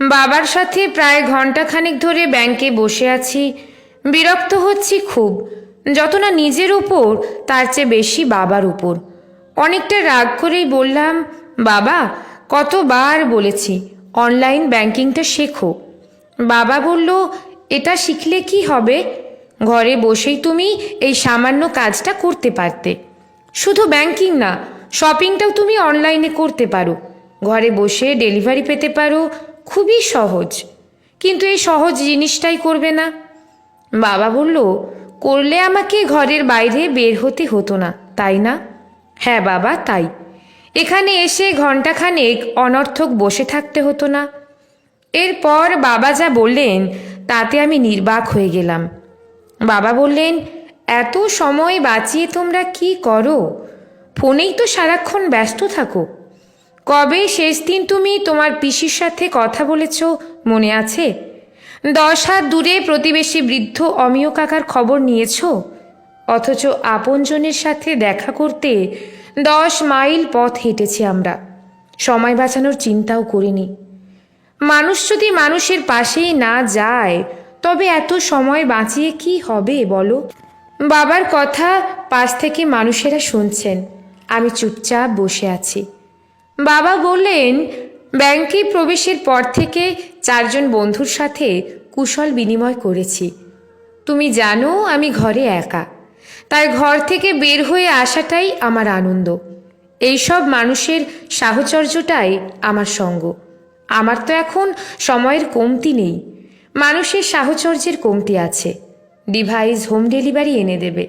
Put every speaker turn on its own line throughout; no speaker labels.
বাবার সাথে প্রায় ঘন্টাখানেক ধরে ব্যাংকে বসে আছি। বিরক্ত হচ্ছি খুব। যত না নিজের উপর, তার চেয়ে বেশি বাবার উপর। অনেকটা রাগ করেই বললাম, বাবা, কতবার বলেছি, অনলাইন ব্যাংকিংটা শেখো। বাবা বলল, এটা শিখলে কি হবে? ঘরে বসেই তুমি এই সামান্য কাজটা করতে পারতে। শুধু ব্যাংকিং না, শপিংটাও তুমি অনলাইনে করতে পারো। ঘরে বসে ডেলিভারি পেতে পারো খুবই সহজ। কিন্তু এই সহজ জিনিসটাই করবে না। বাবা বলল, করলে আমাকে ঘরের বাইরে বের হতে হতো না, তাই না? হ্যাঁ বাবা, তাই। এখানে এসে ঘন্টাখানেক অনর্থক বসে থাকতে হতো না। এরপর বাবা যা বললেন, তাতে আমি নির্বাক হয়ে গেলাম। বাবা বললেন, এত সময় বাঁচিয়ে তোমরা কি করো? ফোনেই তো সারাক্ষণ ব্যস্ত থাকো। কবে শেষ দিন তুমি তোমার পিসির সাথে কথা বলেছ, মনে আছে? দশ হাত দূরে প্রতিবেশী বৃদ্ধ অমিয় কাকার খবর নিয়েছ? অথচ আপনজনের সাথে দেখা করতে দশ মাইল পথ হেঁটেছি আমরা। সময় বাঁচানোর চিন্তাও করিনি। মানুষ যদি মানুষের পাশেই না যায়, তবে এত সময় বাঁচিয়ে কি হবে বলো? বাবার কথা পাশ থেকে মানুষেরা শুনছেন। আমি চুপচাপ বসে আছি। বাবা বললেন, ব্যাংকে প্রবেশের পর থেকে চারজন বন্ধুর সাথে কুশল বিনিময় করেছি। তুমি জানো আমি ঘরে একা। তাই ঘর থেকে বের হয়ে আসাটাই আমার আনন্দ। এইসব মানুষের সাহচর্যটাই আমার সঙ্গ। আমার তো এখন সময়ের কমতি নেই। মানুষের সাহচর্যের কমতি আছে। ডিভাইস হোম ডেলিভারি এনে দেবে।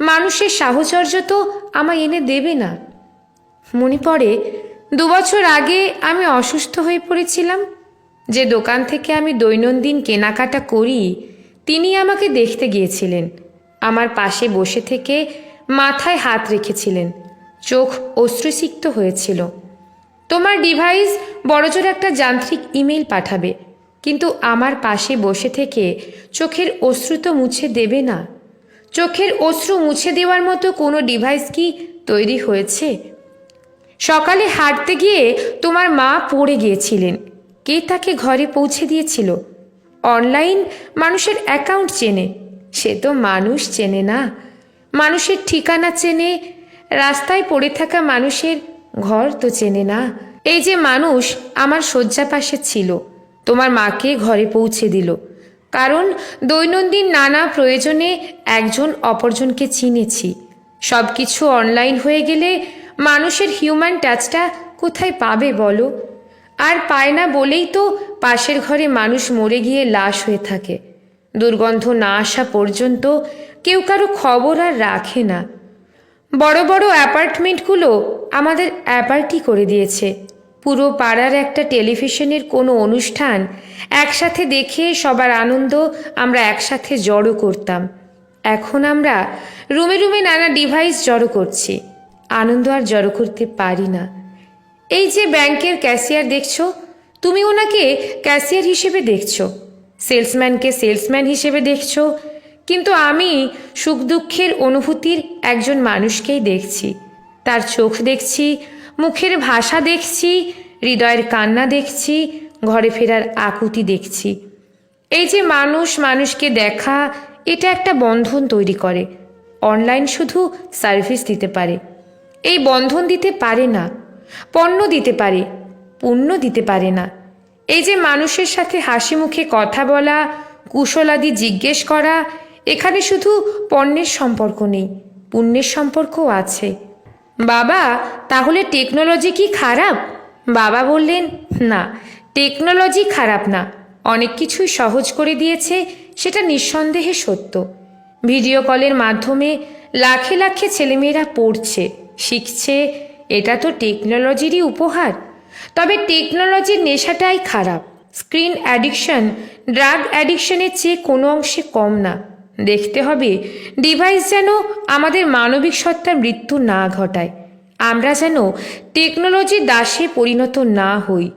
মানুষের সাহচর্য তো আমায় এনে দেবে না। মনে পড়ে দুবছর আগে আমি অসুস্থ হয়ে পড়েছিলাম। যে দোকান থেকে আমি দৈনন্দিন কেনাকাটা করি, তিনি আমাকে দেখতে গিয়েছিলেন। আমার পাশে বসে থেকে মাথায় হাত রেখেছিলেন। চোখ অশ্রুসিক্ত হয়েছিল। তোমার ডিভাইস বড়জোর একটা যান্ত্রিক ইমেল পাঠাবে, কিন্তু আমার পাশে বসে থেকে চোখের অশ্রু তো মুছে দেবে না। চোখের অশ্রু মুছে দেওয়ার মতো কোনো ডিভাইস কি তৈরি হয়েছে? সকালে হাঁটতে গিয়ে তোমার মা পড়ে গিয়েছিলেন। কে তাকে ঘরে পৌঁছে দিয়েছিল? অনলাইন মানুষের অ্যাকাউন্ট চেনে। সে তো মানুষ চেনে না। মানুষের ঠিকানা চেনে। রাস্তায় পড়ে থাকা মানুষের ঘর তো চেনে না। এই যে মানুষ আমার শয্যা পাশে ছিল, তোমার মাকে ঘরে পৌঁছে দিল। কারণ দৈনন্দিন নানা প্রয়োজনে একজন অপরজনকে চিনেছি। সব কিছু অনলাইন হয়ে গেলে মানুষের হিউম্যান টাচটা কোথায় পাবে বলো? আর পায় না বলেই তো পাশের ঘরে মানুষ মরে গিয়ে লাশ হয়ে থাকে। দুর্গন্ধ না আসা পর্যন্ত কেউ কারও খবর আর রাখে না। বড় বড় অ্যাপার্টমেন্টগুলো আমাদের অ্যাপার্টি করে দিয়েছে। পুরো পাড়ার একটা টেলিভিশনের কোনো অনুষ্ঠান একসাথে দেখে সবার আনন্দ আমরা একসাথে জড়ো করতাম। এখন আমরা রুমে রুমে নানা ডিভাইস জড়ো করছি। আনন্দ আর জড়ো করতে পারি না। এই যে ব্যাংকের ক্যাশিয়ার দেখছ তুমি ওনাকে ক্যাশিয়ার হিসেবে দেখছ। সেলসম্যানকে সেলসম্যান হিসেবে দেখছ, কিন্তু আমি সুখ দুঃখের অনুভূতির একজন মানুষকেই দেখছি। তার চোখ দেখছি, মুখের ভাষা দেখছি, হৃদয়ের কান্না দেখছি, ঘরে ফেরার আকুতি দেখছি। এই যে মানুষ মানুষকে দেখা, এটা একটা বন্ধন তৈরি করে। অনলাইন শুধু সার্ভিস দিতে পারে। এই বন্ধন দিতে পারে না, পণ্য দিতে পারে, পুণ্য দিতে পারে না। এই যে মানুষের সাথে হাসি মুখে কথা বলা কুশলাদি জিজ্ঞেস করা, এখানে শুধু পণ্যের সম্পর্ক নেই, পুণ্যের সম্পর্কও আছে। বাবা, তাহলে টেকনোলজি কি খারাপ? বাবা বললেন, না টেকনোলজি খারাপ না, অনেক কিছুই সহজ করে দিয়েছে, সেটা নিঃসন্দেহে সত্য। ভিডিও কলের মাধ্যমে লাখে লাখে ছেলেমেয়েরা পড়ছে। শিখছে, এটা তো টেকনোলজিরই উপহার। তবে টেকনোলজির নেশাটাই খারাপ। স্ক্রিন অ্যাডিকশন ড্রাগ অ্যাডিকশনের চেয়ে কোনো অংশে কম না। দেখতে হবে ডিভাইস যেন আমাদের মানবিক সত্তার মৃত্যু না ঘটায়। আমরা যেন টেকনোলজির দাসে পরিণত না হই।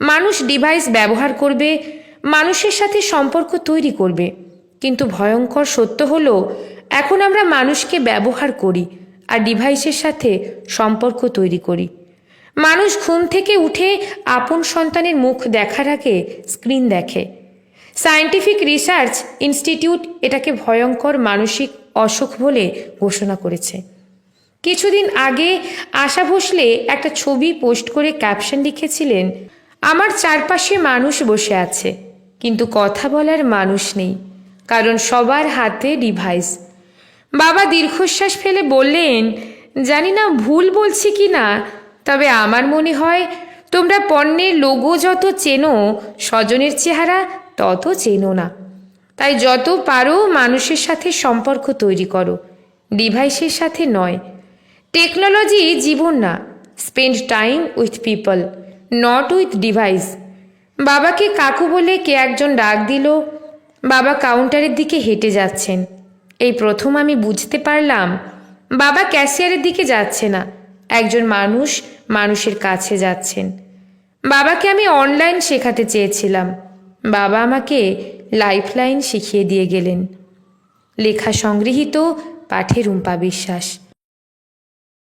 মানুষ ডিভাইস ব্যবহার করবে, মানুষের সাথে সম্পর্ক তৈরি করবে। কিন্তু ভয়ঙ্কর সত্য হলো, এখন আমরা মানুষকে ব্যবহার করি। আর ডিভাইসের সাথে সম্পর্ক তৈরি করি। মানুষ ঘুম থেকে উঠে আপন সন্তানের মুখ দেখার আগে স্ক্রিন দেখে। সায়েন্টিফিক রিসার্চ ইনস্টিটিউট এটাকে ভয়ঙ্কর মানসিক অসুখ বলে ঘোষণা করেছে। কিছুদিন আগে আশা ভোসলে একটা ছবি পোস্ট করে ক্যাপশন লিখেছিলেন, আমার চারপাশে মানুষ বসে আছে, কিন্তু কথা বলার মানুষ নেই, কারণ সবার হাতে ডিভাইস বাবা দীর্ঘশ্বাস ফেলে বললেন, জানি না, ভুল বলছি কি না, তবে আমার মনে হয় তোমরা পণ্যের লোগো যত চেনো, স্বজনের চেহারা তত চেনো না। তাই যত পারো মানুষের সাথে সম্পর্ক তৈরি করো, ডিভাইসের সাথে নয়। টেকনোলজি জীবন না, spend time with people, not with device. বাবাকে কাকু বলে কে একজন ডাক দিল, বাবা কাউন্টারের দিকে হেঁটে যাচ্ছেন। এই প্রথম আমি বুঝতে পারলাম, বাবা ক্যাশিয়ারের দিকে যাচ্ছে না। একজন মানুষ মানুষের কাছে যাচ্ছেন। বাবাকে আমি অনলাইন শেখাতে চেয়েছিলাম। বাবা আমাকে লাইফলাইন শিখিয়ে দিয়ে গেলেন। লেখা সংগৃহীত পাঠে রুম্পা বিশ্বাস।